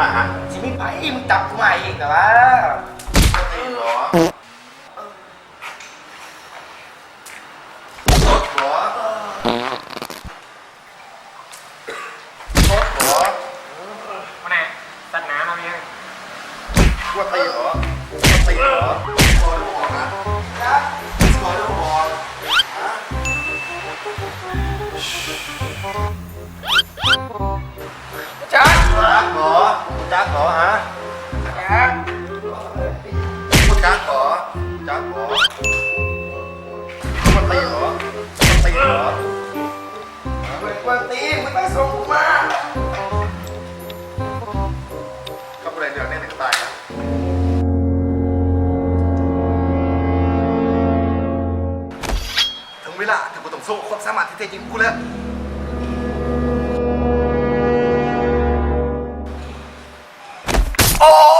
มาสิมีไผมึงจับกูมาอีกแต่ว่าตีเหรอรถเหรอรถเหรอมาไหนตัดน้ำมาเนี่ยกลัวตีเหรอกลัวตีเหรอขอลูกบอกนะขอลูกบอกจั ฮะจักพูดจักเหรอจักเหรอมันตีเหรอมันตีเหรอมึงกวนตีมึงต้องส่งกูมาข้าไปเลยเดี๋ยวแน่หนึ่งตายนะถึงเวลาที่กูต้องสู้ความสามารถที่แท้จริงกูแล้ว Oh!